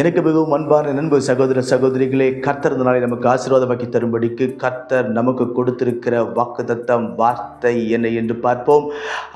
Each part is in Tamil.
எனக்கு மிகவும் அன்பான நண்பு சகோதர சகோதரிகளே கர்த்தர் நாளை நமக்கு ஆசீர்வாதமாக்கி தரும்படிக்கு கர்த்தர் நமக்கு கொடுத்திருக்கிற வாக்குத்தத்தம் வார்த்தை என்ன என்று பார்ப்போம்.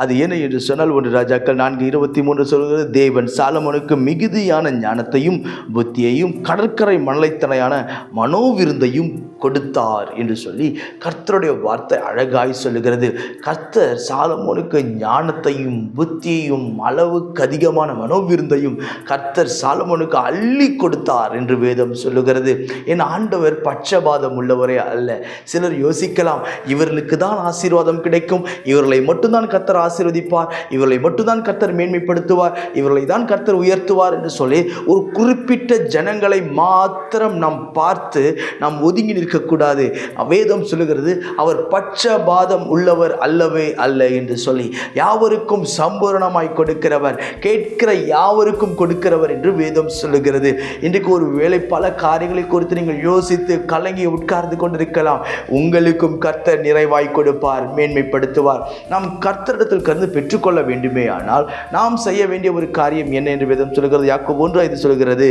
அது என்ன என்று சொன்னால் ஒன்று ராஜாக்கள் நான்கு இருபத்தி மூன்று சொல்கிறது தேவன் சாலமனுக்கு மிகுதியான ஞானத்தையும் புத்தியையும் கடற்கரை மணலைத்தனையான மனோவிருந்தையும் கொடுத்தார் என்று சொல்லி கர்த்தருடைய வார்த்தை அழகாய் சொல்லுகிறது. கர்த்தர் சாலமோனுக்கு ஞானத்தையும் புத்தியையும் அளவுக்கு அதிகமான மனோவிருந்தையும் கர்த்தர் சாலமோனுக்கு அள்ளி கொடுத்தார் என்று வேதம் சொல்லுகிறது. என் ஆண்டவர் பட்சபாதம் உள்ளவரே அல்ல. சிலர் யோசிக்கலாம் இவர்களுக்கு தான் ஆசீர்வாதம் கிடைக்கும். இவர்களை மட்டும்தான் கர்த்தர் ஆசீர்வதிப்பார். இவர்களை மட்டும்தான் கர்த்தர் மேன்மைப்படுத்துவார். இவர்களை தான் கர்த்தர் உயர்த்துவார் என்று சொல்லி ஒரு குறிப்பிட்ட ஜனங்களை மாத்திரம் நாம் பார்த்து நாம் ஒதுங்கி நிற்கக்கூடாது. வேதம் சொல்லுகிறது அவர் பட்சபாதம் உள்ளவர் அல்லவே அல்ல என்று சொல்லி யாவருக்கும் சம்பூரணமாய் கொடுக்கிறவர் கேட்கிற யாவருக்கும் கொடுக்கிறவர் என்று வேதம் சொல்லுகிறது. இன்றைக்கு ஒரு வேலை பல காரியங்களை குறித்து நீங்கள் யோசித்து கலங்கி உட்கார்ந்து கொண்டிருக்கலாம். உங்களுக்கும் கர்த்தர் நிறைவாய் கொடுப்பார் மேன்மைப்படுத்துவார். நாம் கர்த்தரிடத்தில் கருந்து பெற்றுக்கொள்ள வேண்டுமே ஆனால் நாம் செய்ய வேண்டிய ஒரு காரியம் என்ன என்று விதம் சொல்கிறது? யாக்கோ ஒன்று இது சொல்கிறது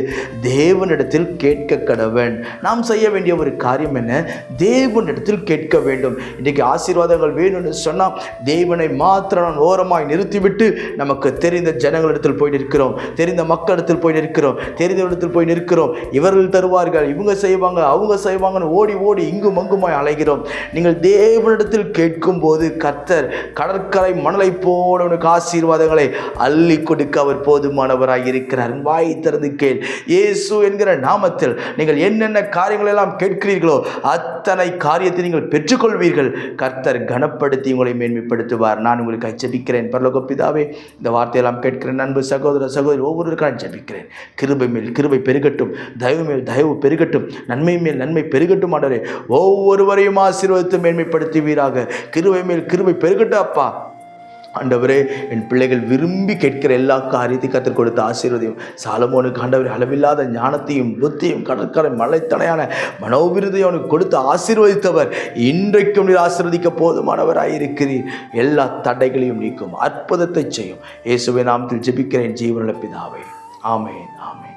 தேவனிடத்தில் கேட்க கடவன். நாம் செய்ய வேண்டிய ஒரு காரியம் என்ன? தேவனிடத்தில் கேட்க வேண்டும். இன்றைக்கு ஆசீர்வாதங்கள் வேணும்னு சொன்னால் தேவனை மாத்திரம் நான் ஓரமாய் நிறுத்திவிட்டு நமக்கு தெரிந்த ஜனங்களிடத்தில் போயிட்டு இருக்கிறோம் தெரிந்த மக்களிடத்தில் போயிட்டு இருக்கிறோம் தெரிந்த இடத்தில் போய் நிற்கிறோம். இவர்கள் தருவார்கள் இவங்க செய்வாங்க அவங்க செய்வாங்கன்னு ஓடி ஓடி இங்கும் அங்குமாய் அலைகிறோம். நீங்கள் தேவனிடத்தில் கேட்கும்போது கர்த்தர் கடற்கரை மணலை போல உனக்கு ஆசீர்வாதங்களை அள்ளி கொடுக்க அவர் போதுமானவராக இருக்கிறார். வாய் திறந்து கேள். இயேசு என்கிற நாமத்தில் நீங்கள் என்னென்ன காரியங்கள் எல்லாம் கேட்கிறீர்களோ அத்தனை காரியத்தை நீங்கள் பெற்றுக்கொள்வீர்கள். கர்த்தர் கனப்படுத்தி உங்களை மேன்மைப்படுத்துவார். நான் உங்களுக்கு ஜபிக்கிறேன். பரலோக பிதாவே இந்த வார்த்தையெல்லாம் கேட்கிறேன் நண்பு சகோதர சகோதரி ஒவ்வொருவருக்கும் ஜபிக்கிறேன். கிருபமில் மேல் பெருகட்டும் தயவு மேல் தயவு பெருகட்டும் நன்மை மேல் நன்மை பெருகட்டும் ஆண்டவரே. ஒவ்வொருவரையும் ஆசீர்வதித்து மேன்மைப்படுத்துவீராக. கிருவை மேல் கிருவை பெருகட்டும் அப்பா. ஆண்டவரே என் பிள்ளைகள் விரும்பி கேட்கிற எல்லா காரியத்தையும் கற்றுக் கொடுத்த ஆசீர்வதியும் சாலமோனுக்கு ஆண்டவர் அளவில்லாத ஞானத்தையும் புத்தியும் கடற்கரை மலைத்தனையான மனோவிருதையும் அவனுக்கு கொடுத்து ஆசீர்வதித்தவர். இன்றைக்கும் நீர் ஆசீர்வதிக்க போதுமானவராக இருக்கிறீர் எல்லா தடைகளையும் நீக்கும் அற்புதத்தை செய்யும். இயேசுவை நாமத்தில் ஜெபிக்கிறேன் ஜீவனுள்ள பிதாவே. ஆமேன் ஆமேன்.